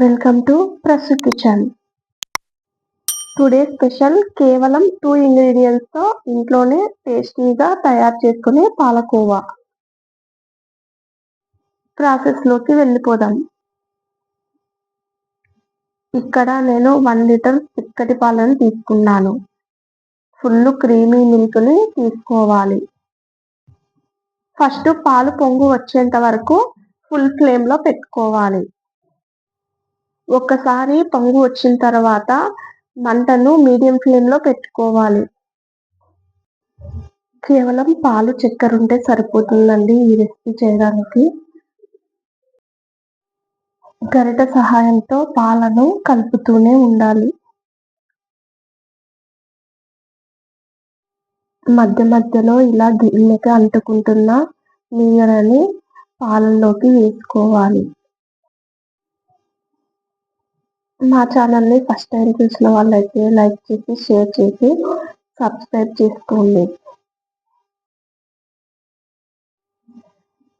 Welcome to Prasu kitchen. Today special కేవలం two ఇంగ్రీడియంట్స్తో ఇంట్లోనే టేస్టీగా తయారు చేసుకునే పాలకోవా. ప్రాసెస్లోకి వెళ్ళిపోదాం. ఇక్కడ నేను వన్ లీటర్ చిక్కటి పాలను తీసుకున్నాను. ఫుల్ క్రీమీ మిల్క్ని తీసుకోవాలి. ఫస్ట్ పాలు పొంగు వచ్చేంత వరకు ఫుల్ ఫ్లేమ్లో పెట్టుకోవాలి. ఒక్కసారి పొంగు వచ్చిన తర్వాత మంటను మీడియం ఫ్లేమ్లో పెట్టుకోవాలి. కేవలం పాలు చక్కెర ఉంటే సరిపోతుందండి ఈ రెసిపీ చేయడానికి. గరిట సహాయంతో పాలను కలుపుతూనే ఉండాలి. మధ్య మధ్యలో ఇలా గిన్నెకి అంటుకుంటున్న నీరని పాలల్లోకి వేసుకోవాలి. మా ఛానల్ని ఫస్ట్ టైం చూసిన వాళ్ళైతే లైక్ చేసి షేర్ చేసి సబ్స్క్రైబ్ చేసుకోండి.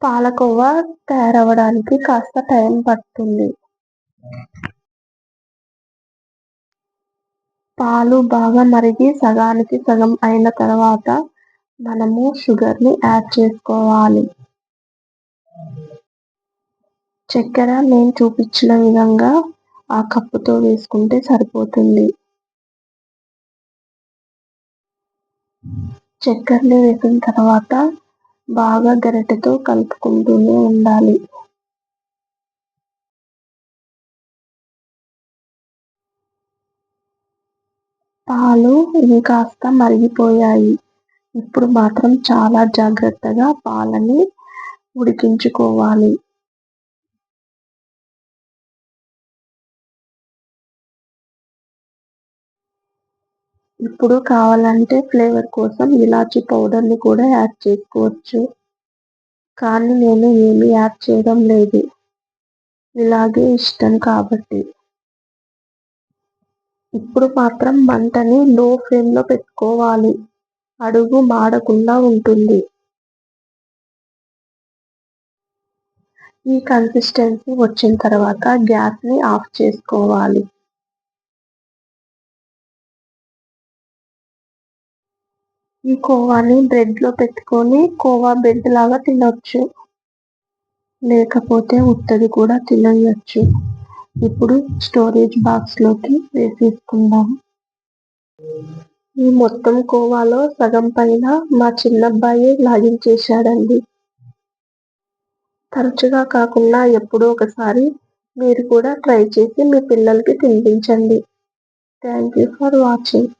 పాలకోవ తయారవ్వడానికి కాస్త టైం పడుతుంది. పాలు బాగా మరిగి సగానికి సగం అయిన తర్వాత మనము షుగర్ని యాడ్ చేసుకోవాలి. చక్కెర నేను చూపించిన విధంగా ఆ కప్పుతో వేసుకుంటే సరిపోతుంది. చక్కెరని వేసిన తర్వాత బాగా గరిటెతో కలుపుకుంటూనే ఉండాలి. పాలు ఇంకాస్త మరిగిపోయాయి. ఇప్పుడు మాత్రం చాలా జాగ్రత్తగా పాలని ఉడికించుకోవాలి. ఇప్పుడు కావాలంటే ఫ్లేవర్ కోసం ఇలాచీ పౌడర్ని కూడా యాడ్ చేసుకోవచ్చు. కానీ నేను ఏమీ యాడ్ చేయడం లేదు. ఇలాగే ఇష్టం కాబట్టి. ఇప్పుడు మాత్రం మంటని లో ఫ్లేమ్లో పెట్టుకోవాలి. అడుగు మాడకుండా ఉంటుంది. ఈ కన్సిస్టెన్సీ వచ్చిన తర్వాత గ్యాస్ని ఆఫ్ చేసుకోవాలి. ఈ కోవాని బ్రెడ్లో పెట్టుకొని కోవా బ్రెడ్ లాగా తినొచ్చు. లేకపోతే ఉత్తది కూడా తినవచ్చు ఇప్పుడు స్టోరేజ్ బాక్స్లోకి వేసేసుకుందాం. ఈ మొత్తం కోవాలో సగం పైన మా చిన్నబ్బాయి లాగించేశాడండి తరచుగా కాకుండా ఎప్పుడో ఒకసారి మీరు కూడా ట్రై చేసి మీ పిల్లలకి తినిపించండి. Thank you for watching